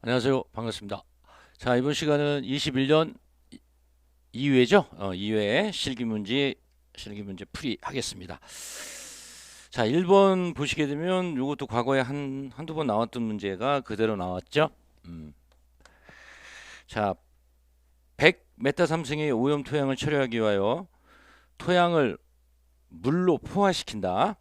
안녕하세요. 반갑습니다. 자, 이번 시간은 21년 2회죠? 어, 2회 실기 문제, 실기 문제 풀이 하겠습니다. 자, 1번 보시게 되면 이것도 과거에 한, 한두 번 나왔던 문제가 그대로 나왔죠? 음. 자, 100m 삼승의 오염 토양을 처리하기 위하여 토양을 물로 포화시킨다.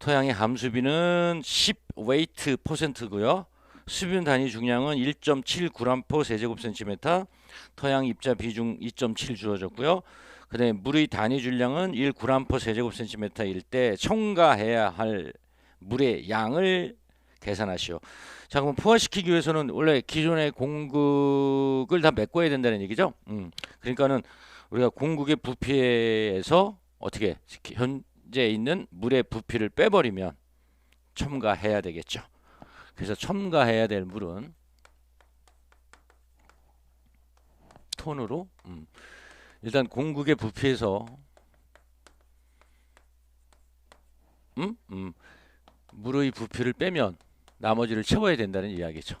토양의 함수비는 10 웨이트 퍼센트고요. 수분 단위 중량은 1.7g 세제곱센티미터, 토양 입자 비중 2.7 주어졌고요. 그다음에 물의 단위 줄량은 1g 세제곱센티미터일 때 첨가해야 할 물의 양을 계산하시오. 자, 그럼 포화시키기 위해서는 원래 기존의 공극을 다 메꿔야 된다는 얘기죠. 음, 그러니까는 우리가 공극의 부피에서 어떻게 현재 있는 물의 부피를 빼버리면 첨가해야 되겠죠. 그래서 첨가해야 될 물은 톤으로 음. 일단 공국의 부피에서 음? 음. 물의 부피를 빼면 나머지를 채워야 된다는 이야기죠.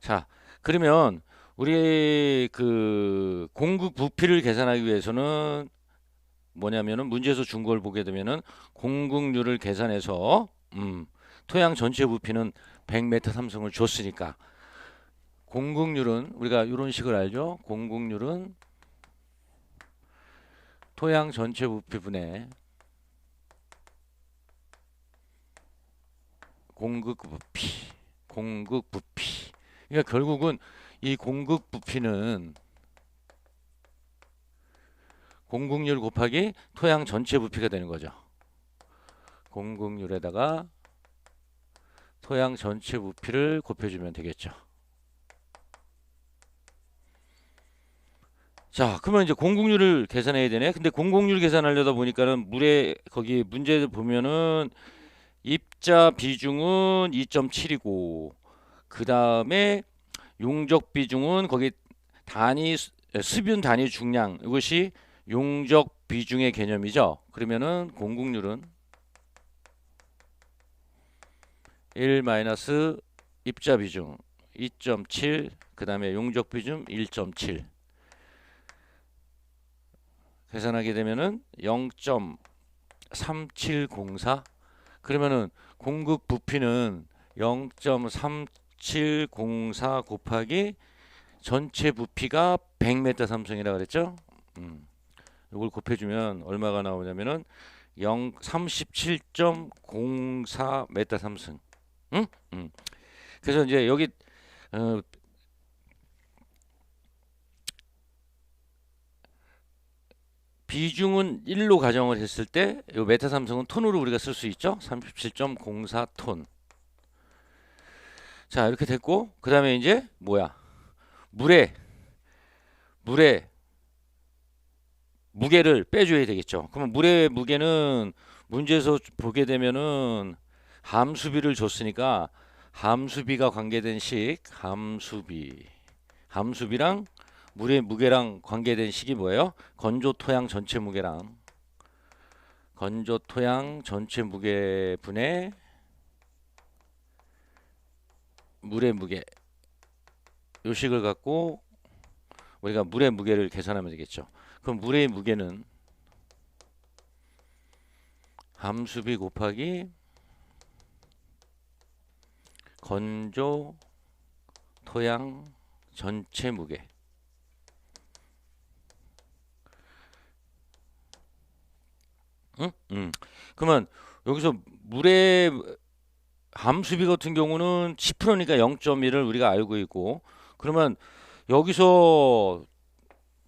자, 그러면 우리 그 공국 부피를 계산하기 위해서는 뭐냐면은 문제에서 준 걸 보게 되면은 공국률을 계산해서 음, 토양 전체 부피는 100m 삼성을 줬으니까 공국률은 우리가 이런 식을 알죠. 공국률은 토양 전체 부피분의 공극 부피, 공극 부피. 그러니까 결국은 이 공극 부피는 공국률 곱하기 토양 전체 부피가 되는 거죠. 공국률에다가 토양 전체 부피를 곱해주면 되겠죠. 자, 그러면 이제 공국률을 계산해야 되네. 근데 공국률 계산하려다 보니까는 물에 거기 문제 보면은 입자 비중은 2.7이고 그 다음에 용적 비중은 거기 단위 수분 단위 중량 이것이 용적 비중의 개념이죠. 그러면은 공국률은 1 마이너스 입자 비중 2.7 그 다음에 용적 비중 1.7 계산하게 되면은 0.3704 그러면은 공급 부피는 0.3704 곱하기 전체 부피가 100m 삼성이라 그랬죠? 음. 이걸 곱해주면 얼마가 나오냐면은 0 37.04m 삼승. 응? 응. 그래서 이제 여기 어, 비중은 1로 가정을 했을 때 이 메타 삼성은 톤으로 우리가 쓸 수 있죠. 37.04 톤. 자, 이렇게 됐고 그다음에 이제 뭐야? 물에 물에 무게를 빼줘야 되겠죠. 그러면 물의 무게는 문제에서 보게 되면은 함수비를 줬으니까 함수비가 관계된 식 함수비 함수비랑 물의 무게랑 관계된 식이 뭐예요? 건조 토양 전체 무게랑 건조 토양 전체 무게 분의 물의 무게 요 식을 갖고 우리가 물의 무게를 계산하면 되겠죠. 그럼 물의 무게는 함수비 곱하기 건조 토양 전체 무게 응? 응. 그러면 여기서 물의 함수비 같은 경우는 10%니까 0.1을 우리가 알고 있고 그러면 여기서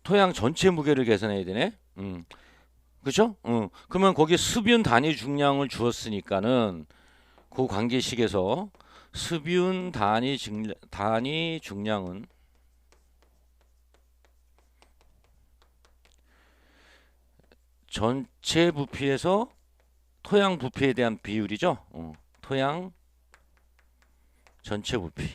토양 전체 무게를 계산해야 되네. 음. 그죠? 음. 그러면 거기에 습윤 단위 중량을 주었으니까는 그 관계식에서 습윤 단위 중 단위 중량은 전체 부피에서 토양 부피에 대한 비율이죠. 어. 토양 전체 부피.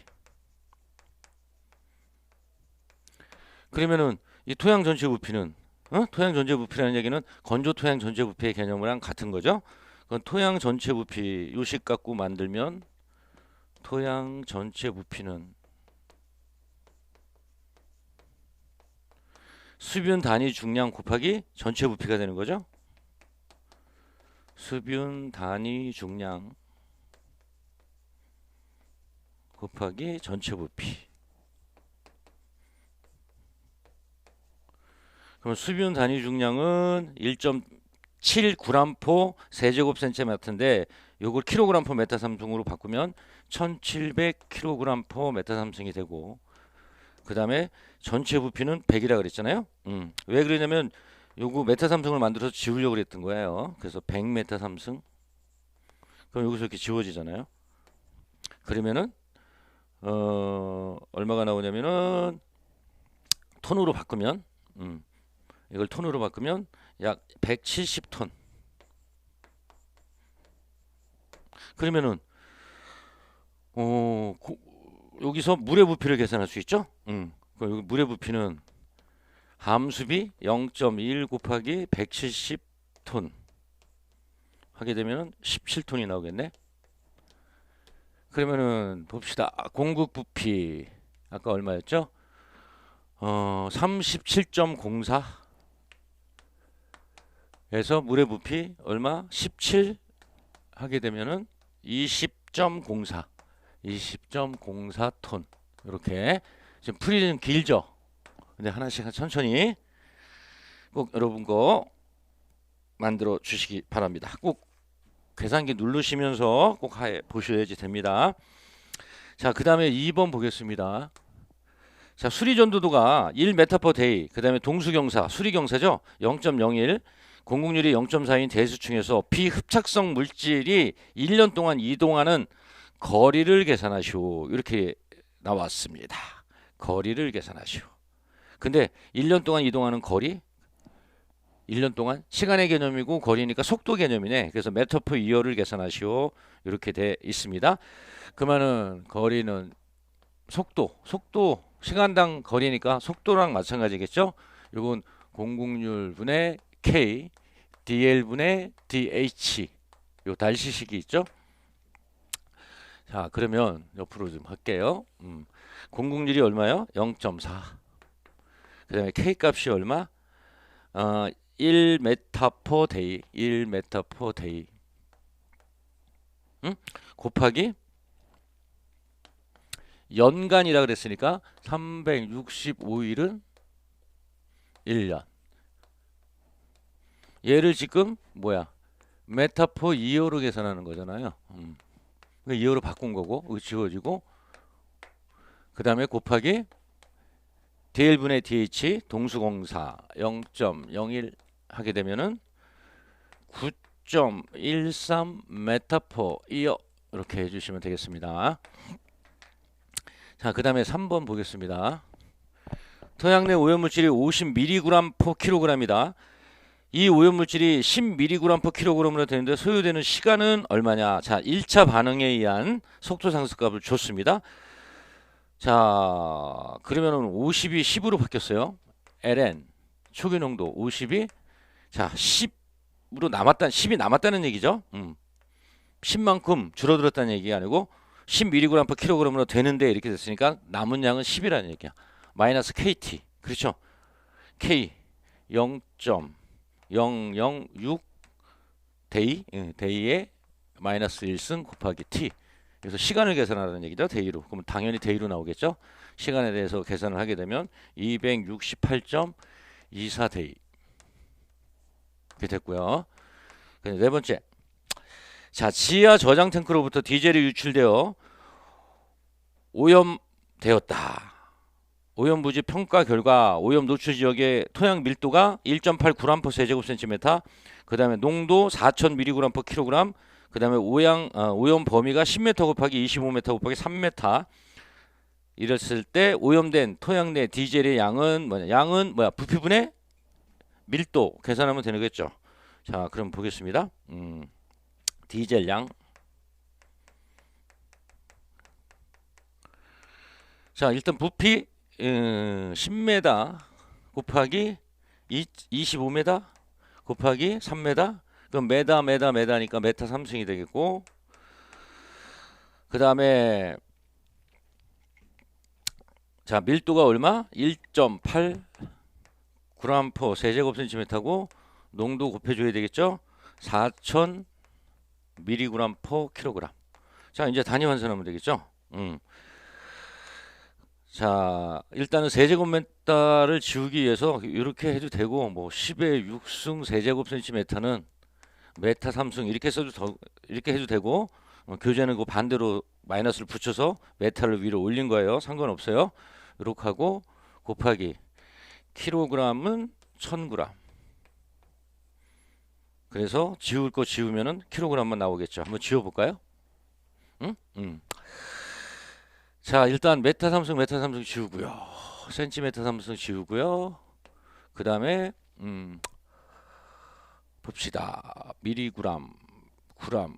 그러면은 이 토양 전체 부피는 어? 토양 전체 부피라는 얘기는 건조 토양 전체 부피의 개념이랑 같은 거죠. 그건 토양 전체 부피 요식 갖고 만들면 토양 전체 부피는 수분 단위 중량 곱하기 전체 부피가 되는 거죠. 수분 단위 중량 곱하기 전체 부피 그럼 수분 단위 중량은 1.7g 포 세제곱센티미터인데 요걸 킬로그램 포 메타 삼승으로 바꾸면 1700kg 포 메타 삼승이 되고 그 다음에 전체 부피는 100이라 그랬잖아요. 음. 왜 그러냐면 요거 메타 삼승을 만들어서 지우려고 그랬던 거예요. 그래서 100 메타 삼승. 그럼 여기서 이렇게 지워지잖아요. 그러면은 어 얼마가 나오냐면은 톤으로 바꾸면 음. 이걸 톤으로 바꾸면 약 170톤. 그러면은 어 고, 여기서 물의 부피를 계산할 수 있죠? 음. 여기 물의 부피는 함수비 0.1 곱하기 170톤 하게 되면은 17톤이 나오겠네. 그러면은 봅시다. 공급 부피 아까 얼마였죠? 어, 37.04 에서 물의 부피 얼마? 17 하게 되면은 20.04 20.04톤 이렇게 지금 풀이는 길죠. 근데 하나씩 천천히 꼭 여러분 거 만들어 주시기 바랍니다. 꼭 계산기 누르시면서 꼭 하에 보셔야지 됩니다. 자, 그 다음에 2번 보겠습니다. 자, 수리 전도도가 1m 데이, 그 다음에 동수경사, 수리경사죠? 0.01, 공공률이 0.4인 대수층에서 비흡착성 물질이 1년 동안 이동하는 거리를 계산하시오. 이렇게 나왔습니다. 거리를 계산하시오. 근데 1년 동안 이동하는 거리 1년 동안 시간의 개념이고 거리니까 속도 개념이네. 그래서 메터퍼 이어를 계산하시오. 이렇게 돼 있습니다. 그러면은 거리는 속도, 속도 시간당 거리니까 속도랑 마찬가지겠죠? 이건 공공률 분의 K, DL 분의 DH. 요 달시식이 있죠? 자, 그러면 옆으로 좀 할게요. 음. 공공률이 얼마요? 0.4. 그 다음에 K 값이 얼마? 어, 1m 데이, 1m 데이. 응? 곱하기 연간이라 그랬으니까 365일은 1년. 얘를 지금 뭐야? 메타포 2호로 계산하는 거잖아요. 음. 2호로 바꾼 거고 지워지고 그 다음에 곱하기 DL분의 DH 동수공사 0.01 하게 되면은 9.13 메타포 이어 이렇게 해주시면 되겠습니다. 자, 그 다음에 3번 보겠습니다. 토양 내 오염물질이 50mg per kg이다. 이 오염물질이 10mg per kg으로 되는데 소요되는 시간은 얼마냐? 자, 1차 반응에 의한 속도 상승값을 줬습니다. 자, 그러면은 50이 10으로 바뀌었어요. ln 초기 농도 50이 자, 10으로 남았다 10이 남았다는 얘기죠. 음. 10만큼 줄어들었다는 얘기가 아니고 10mg per kg으로 되는데 이렇게 됐으니까 남은 양은 10이라는 얘기야. 마이너스 KT. 그렇죠? K 0.006 데이, 예, 데이에 마이너스 1승 곱하기 T. 그래서 시간을 계산하라는 얘기죠. 데이로. 그럼 당연히 데이로 나오겠죠. 시간에 대해서 계산을 하게 되면 268.24 데이. 이렇게 됐고요. 네 번째. 자, 지하 저장 탱크로부터 디젤이 유출되어 오염되었다. 오염 부지 평가 결과 오염 노출 지역의 토양 밀도가 1.8g 세제곱센티미터, 그 다음에 농도 4,000mg kg, 그 다음에 오양 어, 오염 범위가 10m 곱하기 25m 곱하기 3m. 이랬을 때 오염된 토양 내 디젤의 양은 뭐냐? 양은 뭐야? 부피분의 밀도 계산하면 되는 거겠죠. 자, 그럼 보겠습니다. 음. 디젤 양. 자, 일단 부피 음, 10m 곱하기 25m 곱하기 3m 그럼 메다 메다 메다니까 메타 3승이 되겠고 그 다음에 자 밀도가 얼마? 1.8 그람 퍼 세제곱 센티미터고 농도 곱해줘야 되겠죠? 4,000 미리그램 퍼 킬로그램. 자 이제 단위 환산하면 되겠죠? 음. 자 일단은 세제곱미터를 지우기 위해서 이렇게 해도 되고 뭐 10의 6승 세제곱 센티미터는 메타 3승 이렇게 써도 더 이렇게 해도 되고 어, 교재는 그 반대로 마이너스를 붙여서 메타를 위로 올린 거예요. 상관없어요. 이렇게 하고 곱하기 킬로그램은 1000g. 그래서 지울 거 지우면은 킬로그램만 나오겠죠. 한번 지워 볼까요? 응? 응. 자, 일단 메타 삼성 메타 삼성 지우고요. 센티메타 삼성 지우고요. 그 다음에 음 봅시다. 미리그램, 그램.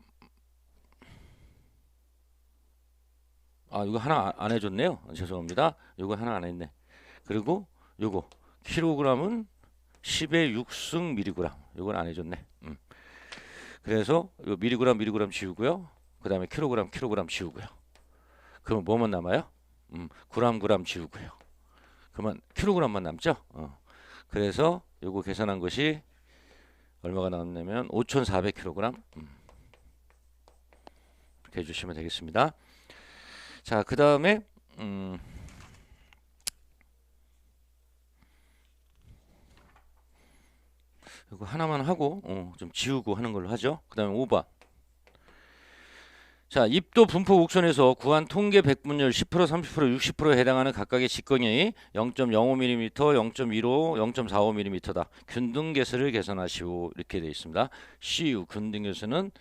아, 이거 하나 안 해줬네요. 죄송합니다. 이거 하나 안 했네. 그리고 요거 킬로그램은 10의 6승 미리그램. 이건 안 해줬네. 음. 그래서 요 미리그램 미리그램 지우고요. 그 다음에 킬로그램 킬로그램 지우고요. 그럼 뭐만 남아요? 음, 그램 그램 지우고요. 그러면 킬로그램만 남죠? 어. 그래서 요거 계산한 것이 얼마가 나왔냐면 5,400kg. 음. 이렇게 해주시면 되겠습니다. 자, 그 다음에 음, 이거 하나만 하고 어, 좀 지우고 하는 걸로 하죠. 그 다음에 5번. 자, 입도 분포 곡선에서 구한 통계 백분율 10%, 30%, 60%에 해당하는 각각의 직경이 0.05mm, 0.15, 0.45mm다. 균등계수를 계산하시오. 이렇게 되어 있습니다. CU 균등계수는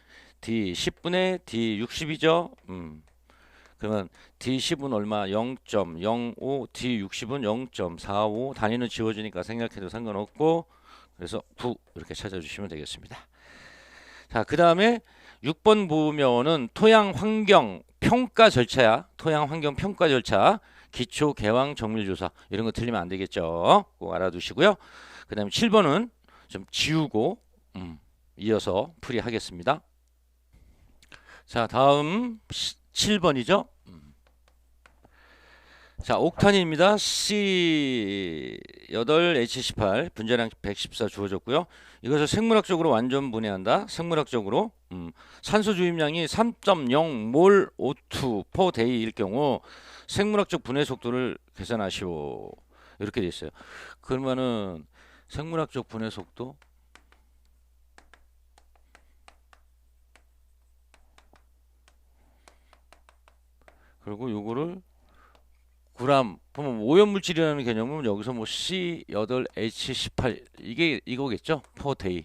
D 10분의 D 60이죠. 음. 그러면 D10은 얼마? 0.05, D60은 0.45. 단위는 지워지니까 생각해도 상관없고 그래서 9 이렇게 찾아주시면 되겠습니다. 자, 그 다음에 6번 보면은 토양 환경 평가 절차야. 토양 환경 평가 절차. 기초 개왕 정밀 조사. 이런 거 틀리면 안 되겠죠. 꼭 알아두시고요. 그다음에 7번은 좀 지우고 음, 이어서 풀이하겠습니다. 자, 다음 7번이죠. 음. 자, 옥탄입니다. C 8H18 분자량 114 주어졌고요. 이것을 생물학적으로 완전 분해한다. 생물학적으로 음, 산소 주입량이 3.0몰 O2 per day일 경우 생물학적 분해 속도를 계산하시오. 이렇게 돼 있어요. 그러면은 생물학적 분해 속도 그리고 요거를 그람 그러면 오염 물질이라는 개념은 여기서 뭐 C8H18 이게 이거겠죠? per day.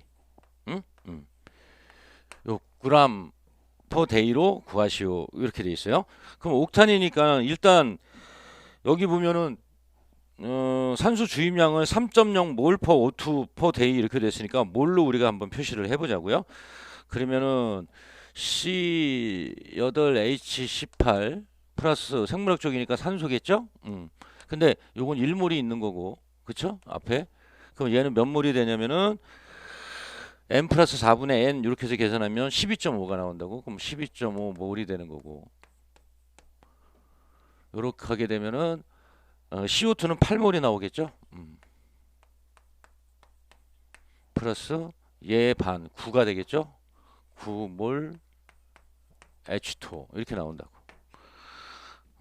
응? 응. 요 그람 per day로 구하시오. 이렇게 돼 있어요. 그럼 옥탄이니까 일단 여기 보면은 어, 산소 주입량은 3.0몰 per O2 per day 이렇게 됐으니까 몰로 우리가 한번 표시를 해 보자고요. 그러면은 C8H18 플러스 생물학적이니까 산소겠죠? 음. 근데 요건 1몰이 있는 거고. 그쵸? 앞에. 그럼 얘는 몇 몰이 되냐면은 n 플러스 4분의 n 이렇게 해서 계산하면 12.5가 나온다고. 그럼 12.5 몰이 되는 거고. 요렇게 하게 되면은 어, CO2는 8몰이 나오겠죠? 음. 플러스 얘 반 9가 되겠죠? 9몰 H2 이렇게 나온다고.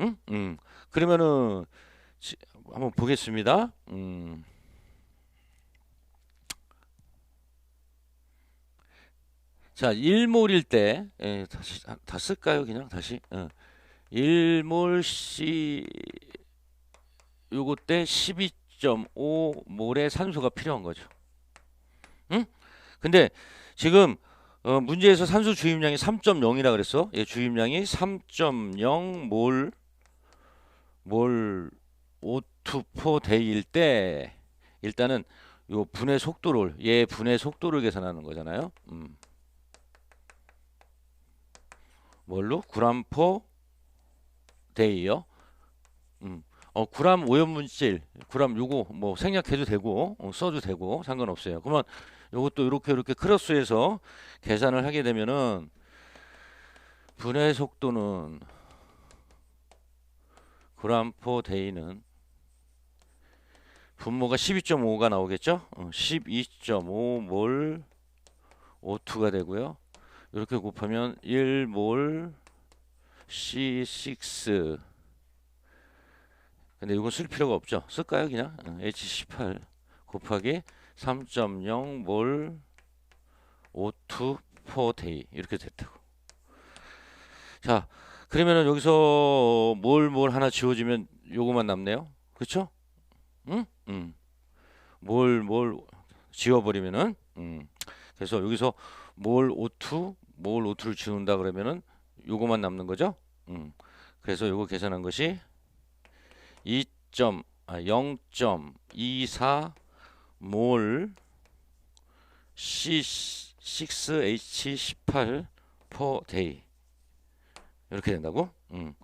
응? 음. 그러면은 지, 한번 보겠습니다. 음. 자, 1몰일 때 예, 다시 다 쓸까요? 그냥 다시. 어. 1몰 C 요거 때 12.5몰의 산소가 필요한 거죠. 응? 근데 지금 어, 문제에서 산소 주입량이 3.0이라 그랬어. 예, 주입량이 3.0몰 몰 O2포 데이일 때 일단은 요 분해 속도를 얘 분해 속도를 계산하는 거잖아요. 음. 뭘로? 그람 포 데이요. 음. 어, 구람 오염물질, 구람 요거 뭐 생략해도 되고 어, 써도 되고 상관없어요. 그러면 요것도 이렇게 이렇게 크로스해서 계산을 하게 되면은 분해 속도는 그람 포 데이는 분모가 12.5가 나오겠죠? 어, 12.5몰 O2가 되고요. 이렇게 곱하면 1몰 C6 근데 이건 쓸 필요가 없죠. 쓸까요 그냥? 어, H18 곱하기 3.0몰 O2 per day 이렇게 됐다고. 자 그러면은 여기서 뭘뭘 하나 지워지면 요거만 남네요. 그렇죠? 응? 응. 뭘 뭘 지워버리면은 음. 그래서 여기서 뭘 O2 뭘 O2를 지운다 그러면은 요거만 남는 거죠. 음. 그래서 요거 계산한 것이 2. 아, 0.24몰 C6H18 per day 이렇게 된다고? 음.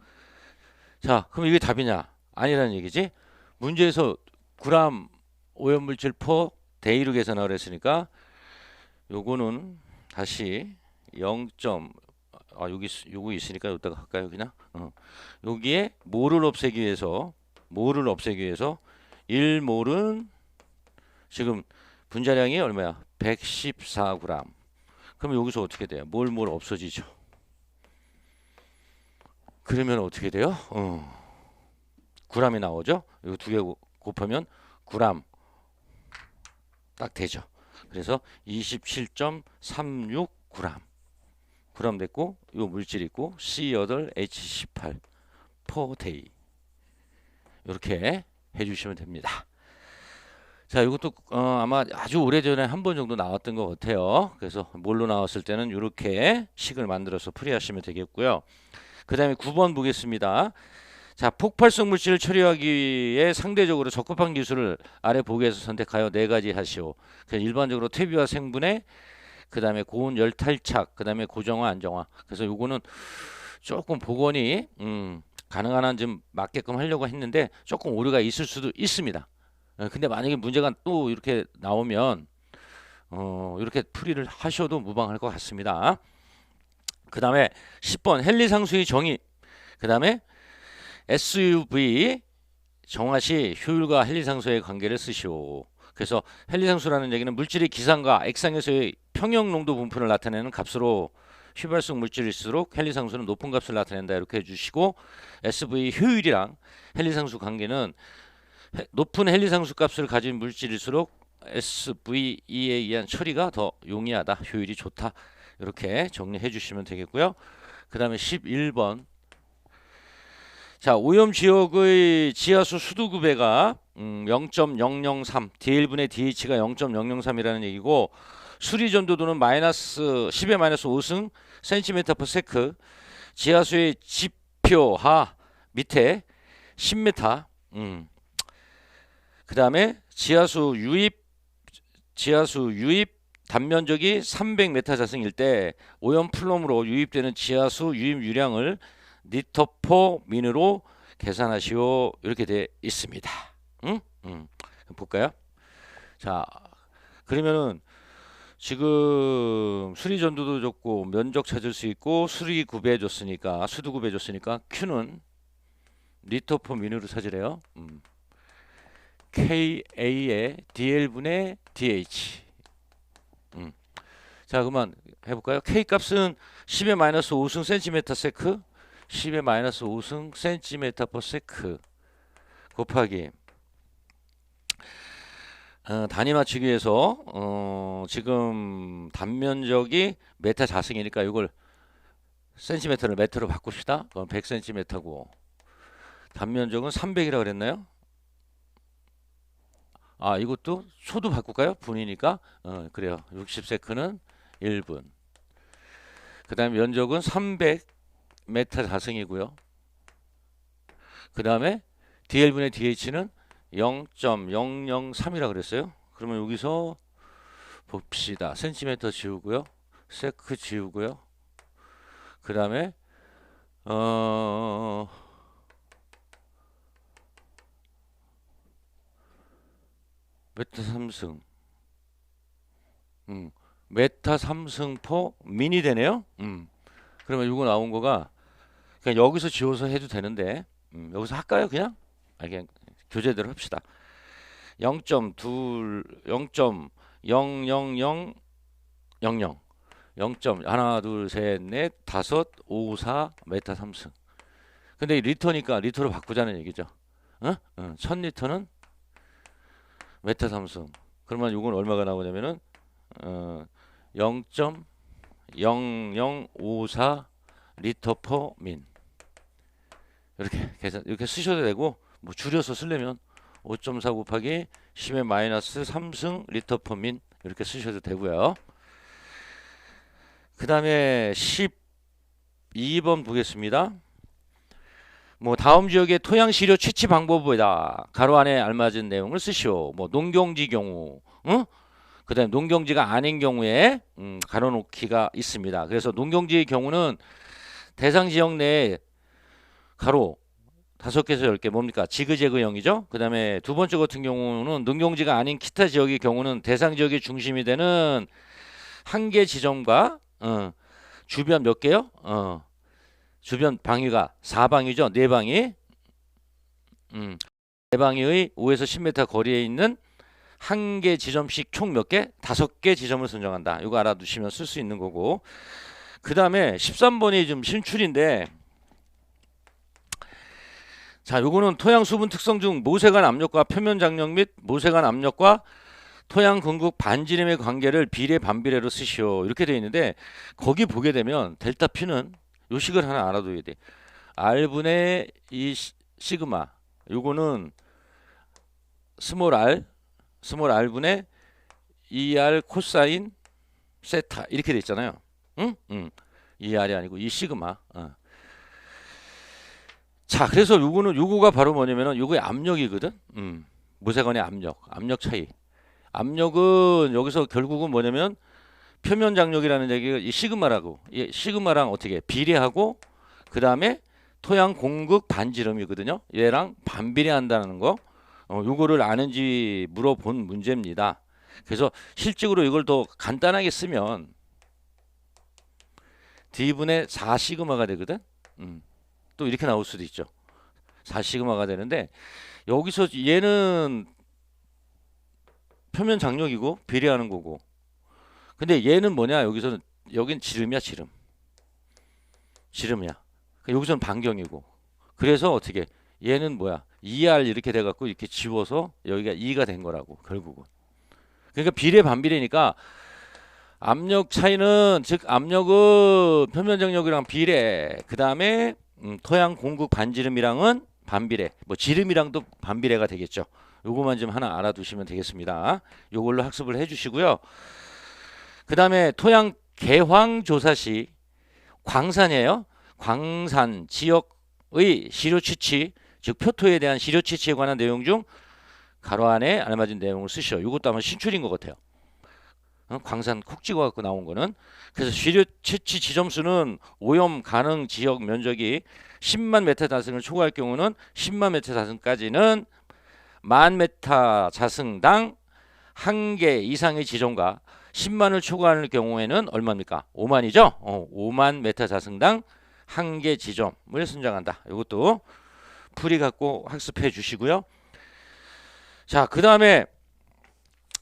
자, 그럼 이게 답이냐? 아니라는 얘기지. 문제에서 그람 오염물질 퍼 데이로 계산하라 했으니까 요거는 다시 0. 아 여기 있- 요거 있으니까 여기다가 할까요 그냥 어. 여기에 모를 없애기 위해서 모를 없애기 위해서 1몰은 지금 분자량이 얼마야? 114g 그럼 여기서 어떻게 돼요? 몰몰 없어지죠? 그러면 어떻게 돼요? 어. 9g이 나오죠? 이거 두 개 곱하면 9g 딱 되죠. 그래서 27.36g 9g 됐고 요 물질 있고 C8H18 per day 이렇게 해주시면 됩니다. 자, 이것도 어, 아마 아주 오래전에 한 번 정도 나왔던 것 같아요. 그래서 뭘로 나왔을 때는 이렇게 식을 만들어서 풀이하시면 되겠고요. 그 다음에 9번 보겠습니다. 자, 폭발성 물질을 처리하기 위해 상대적으로 적합한 기술을 아래 보기에서 선택하여 네 가지 하시오. 그래서 일반적으로 퇴비와 생분해, 그 다음에 고온 열 탈착, 그 다음에 고정화, 안정화. 그래서 요거는 조금 복원이 음, 가능한 한 좀 맞게끔 하려고 했는데 조금 오류가 있을 수도 있습니다. 어, 근데 만약에 문제가 또 이렇게 나오면 어, 이렇게 풀이를 하셔도 무방할 것 같습니다. 그 다음에 10번 헨리 상수의 정의. 그 다음에 SUV 정화 시 효율과 헨리 상수의 관계를 쓰시오. 그래서 헨리 상수라는 얘기는 물질의 기상과 액상에서의 평형 농도 분포를 나타내는 값으로 휘발성 물질일수록 헨리상수는 높은 값을 나타낸다 이렇게 해주시고 SV 효율이랑 헨리상수 관계는 해- 높은 헨리상수 값을 가진 물질일수록 SVE에 의한 처리가 더 용이하다 효율이 좋다 이렇게 정리해 주시면 되겠고요. 그 다음에 11번. 자 오염 지역의 지하수 수도급배가 음, 0.003 DL분의 DH가 0.003이라는 얘기고 수리 전도도는 마이너스 10의 마이너스 5승 센티미터 퍼 세크 지하수의 지표하 밑에 10m 음. 그 다음에 지하수 유입 지하수 유입 단면적이 300m 자승일 때 오염 플럼으로 유입되는 지하수 유입 유량을 리터포 민으로 계산하시오 이렇게 돼 있습니다. 응? 음. 볼까요? 자 그러면은 지금 수리 전도도 줬고 면적 찾을 수 있고 수리 구배해 줬으니까 수도 구배해 줬으니까 Q는 리터 퍼 미누로 찾으래요. 음. KA의 DL분의 DH. 음. 자, 그러면 해볼까요? K 값은 10의 마이너스 5승 센티미터 세크, 10의 마이너스 5승 센티미터 퍼 세크 곱하기 어, 단위 맞추기 위해서 어, 지금 단면적이 메타 자승이니까 이걸 센티미터를 메트로 바꿉시다. 그럼 100cm고 단면적은 300이라 그랬나요? 아 이것도 초도 바꿀까요? 분이니까 어, 그래요. 60세크는 1분. 그 다음에 면적은 300m 자승이고요. 그 다음에 DL분의 DH는 0.003이라 그랬어요. 그러면 여기서 봅시다. 센티미터 지우고요. 세크 지우고요. 그 다음에 어 메타 3승 음, 메타 3승 포 미니 되네요. 음. 그러면 이거 나온 거가 그냥 여기서 지워서 해도 되는데 음, 여기서 할까요? 그냥? 아, 그냥 교재대로 합시다. 0.2 0.00000 0점 하나 둘셋넷 다섯 오 사 메타 삼승. 근데 이 리터니까 리터로 바꾸자는 얘기죠. 어? 어, 1000리터는 메타 삼승. 그러면 이건 얼마가 나오냐면은 어, 0.0054 리터 퍼 민. 이렇게 계산 이렇게 쓰셔도 되고 뭐 줄여서 쓰려면 5.4 곱하기 10의 마이너스 3승 리터 퍼민 이렇게 쓰셔도 되고요. 그 다음에 12번 보겠습니다. 뭐 다음 지역의 토양 시료 취치 방법보다 가로 안에 알맞은 내용을 쓰시오. 뭐 농경지 경우, 응? 그다음에 농경지가 아닌 경우에 음, 가로 놓기가 있습니다. 그래서 농경지의 경우는 대상 지역 내에 가로 다섯 개에서 열 개 뭡니까? 지그재그형이죠. 그 다음에 두 번째 같은 경우는 농경지가 아닌 기타 지역의 경우는 대상 지역의 중심이 되는 한 개 지점과 어, 주변 몇 개요? 어, 주변 방위가 4방위죠. 네 방위. 음, 네 방위의 5에서 10m 거리에 있는 한 개 지점씩 총 몇 개? 다섯 개 지점을 선정한다. 이거 알아두시면 쓸 수 있는 거고. 그 다음에 13번이 좀 신출인데 자, 요거는 토양 수분 특성 중 모세관 압력과 표면 장력 및 모세관 압력과 토양 궁극 반지름의 관계를 비례 반비례로 쓰시오. 이렇게 되어 있는데 거기 보게 되면 델타 P는 요식을 하나 알아둬야 돼. R분의 이 시- 시그마. 요거는 스몰 r 스몰 r분의 2r 코사인 세타 이렇게 돼 있잖아요. 응? 응. 2r이 아니고 이 시그마. 어. 자, 그래서 요거는 요거가 바로 뭐냐면은 요거의 압력이거든. 음. 모세관의 압력, 압력 차이. 압력은 여기서 결국은 뭐냐면 표면 장력이라는 얘기가 이 시그마라고. 이 시그마랑 어떻게 비례하고 그 다음에 토양 공극 반지름이거든요. 얘랑 반비례한다는 거. 어, 요거를 아는지 물어본 문제입니다. 그래서 실질적으로 이걸 더 간단하게 쓰면 D분의 4 시그마가 되거든. 음. 또 이렇게 나올 수도 있죠. 4 시그마가 되는데 여기서 얘는 표면 장력이고 비례하는 거고. 근데 얘는 뭐냐? 여기서는 여긴 지름이야, 지름. 지름이야. 여기서는 반경이고. 그래서 어떻게 얘는 뭐야? 2R 이렇게 돼 갖고 이렇게 지워서 여기가 2가 된 거라고 결국은. 그러니까 비례 반비례니까 압력 차이는 즉 압력은 표면 장력이랑 비례. 그 다음에 음, 토양 공급 반지름이랑은 반비례. 뭐 지름이랑도 반비례가 되겠죠. 요거만 좀 하나 알아두시면 되겠습니다. 요걸로 학습을 해주시고요. 그 다음에 토양 개황 조사 시 광산이에요. 광산 지역의 시료 취치, 즉 표토에 대한 시료 취치에 관한 내용 중 가로 안에 알맞은 내용을 쓰시오. 이것도 아마 신출인 것 같아요. 어? 광산 콕 찍어 갖고 나온 거는 그래서 시료 취치 지점수는 오염 가능 지역 면적이 10만 메타 자승을 초과할 경우는 10만 메타 자승까지는 만 메타 자승당 한 개 이상의 지점과 10만을 초과하는 경우에는 얼마입니까? 5만이죠? 어, 5만 메타 자승당 한 개 지점을 선정한다. 이것도 풀이 갖고 학습해 주시고요. 자, 그 다음에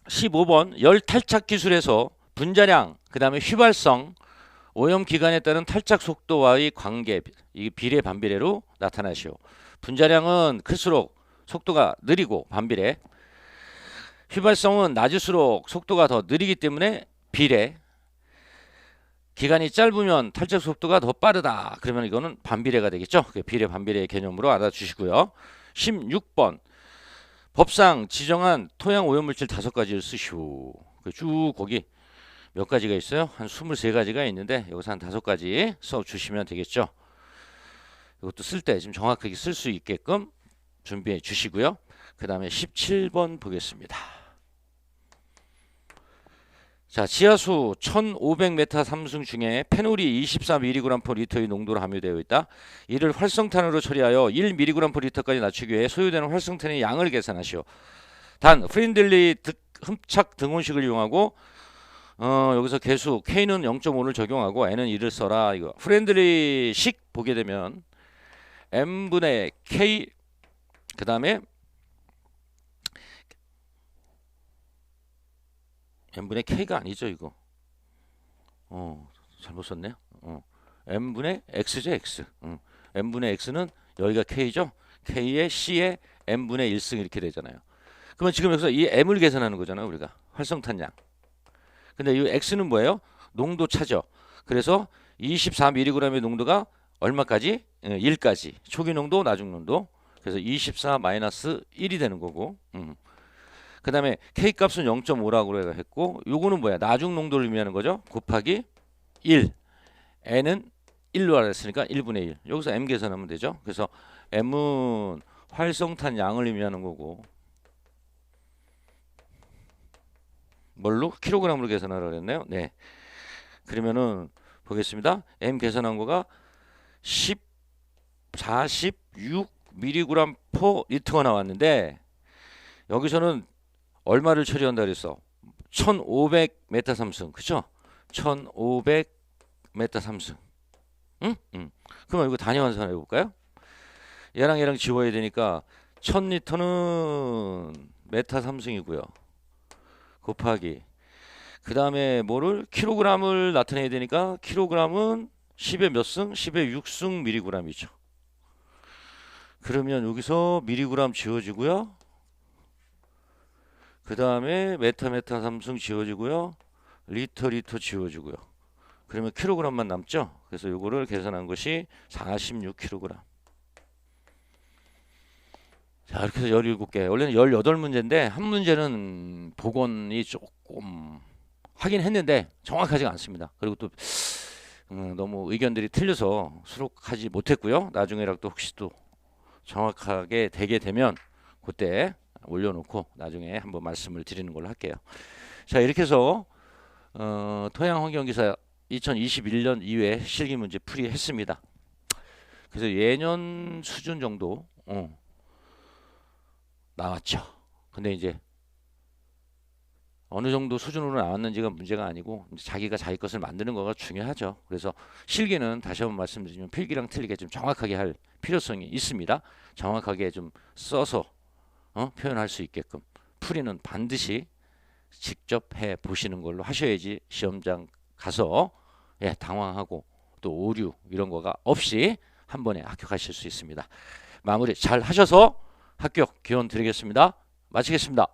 15번 열 탈착 기술에서 분자량, 그 다음에 휘발성, 오염 기간에 따른 탈착 속도와의 관계, 이 비례 반비례로 나타나시오. 분자량은 클수록 속도가 느리고 반비례. 휘발성은 낮을수록 속도가 더 느리기 때문에 비례. 기간이 짧으면 탈착 속도가 더 빠르다. 그러면 이거는 반비례가 되겠죠. 그 비례 반비례 개념으로 알아주시고요. 16번 법상 지정한 토양 오염물질 다섯 가지를 쓰시오. 그쭉 거기 몇 가지가 있어요? 한 23가지가 있는데 여기서 한 다섯 가지 써 주시면 되겠죠. 이것도 쓸 때 지금 정확하게 쓸 수 있게끔 준비해 주시고요. 그 다음에 17번 보겠습니다. 자, 지하수 1500m 삼승 중에 페놀이 24mg 리터의 농도로 함유되어 있다. 이를 활성탄으로 처리하여 1mg 리터까지 낮추기 위해 소요되는 활성탄의 양을 계산하시오. 단 프린들리 득- 흡착 등온식을 이용하고 어, 여기서 개수 K는 0.5를 적용하고 N은 1을 써라. 이거 프렌들리식 보게 되면 M분의 K 그 다음에 n분의 k가 아니죠 이거. 어 잘못 썼네요. 어 n분의 x죠 x. 어. n분의 x는 여기가 k죠. k의 c의 n분의 1승 이렇게 되잖아요. 그러면 지금 여기서 이 m을 계산하는 거잖아요 우리가 활성탄량. 근데 이 x는 뭐예요? 농도 차죠. 그래서 24mg의 농도가 얼마까지? 1까지. 초기 농도, 나중 농도. 그래서 24 마이너스 1이 되는 거고. 음. 그 다음에 K 값은 0.5라고 했고, 요거는 뭐야? 나중 농도를 의미하는 거죠. 곱하기 1. N은 1로 알았으니까 1분의 1. 여기서 M 계산하면 되죠. 그래서 M은 활성탄 양을 의미하는 거고, 뭘로? 킬로그램으로 계산하라 그랬나요? 네. 그러면은 보겠습니다. M 계산한 거가 10 46 mg per 리터가 나왔는데 여기서는 얼마를 처리한다 그랬어? 1500 메타 삼승. 그죠? 1500 메타 삼승. 응? 응. 그러면 이거 단위 환산해 볼까요? 얘랑 얘랑 지워야 되니까 1000리터는 메타 삼승이고요. 곱하기 그 다음에 뭐를 킬로그램을 나타내야 되니까 킬로그램은 10의 몇 승? 10의 6승 미리그램이죠. 그러면 여기서 미리그램 지워지고요. 그 다음에 메타 메타 삼승 지워지고요. 리터 리터 지워지고요. 그러면 킬로그램만 남죠. 그래서 요거를 계산한 것이 46kg. 자, 이렇게 해서 17개. 원래는 18문제인데 한 문제는 복원이 조금 하긴 했는데 정확하지가 않습니다. 그리고 또 음, 너무 의견들이 틀려서 수록하지 못했고요. 나중에라도 혹시 또 정확하게 되게 되면 그때 올려놓고 나중에 한번 말씀을 드리는 걸로 할게요. 자 이렇게 해서 어, 토양 환경기사 2021년 이후에 실기 문제 풀이했습니다. 그래서 예년 수준 정도 어, 나왔죠. 근데 이제 어느 정도 수준으로 나왔는지가 문제가 아니고 자기가 자기 것을 만드는 거가 중요하죠. 그래서 실기는 다시 한번 말씀드리면 필기랑 틀리게 좀 정확하게 할 필요성이 있습니다. 정확하게 좀 써서 어? 표현할 수 있게끔 풀이는 반드시 직접 해 보시는 걸로 하셔야지 시험장 가서 예, 당황하고 또 오류 이런 거가 없이 한 번에 합격하실 수 있습니다. 마무리 잘 하셔서 합격 기원 드리겠습니다. 마치겠습니다.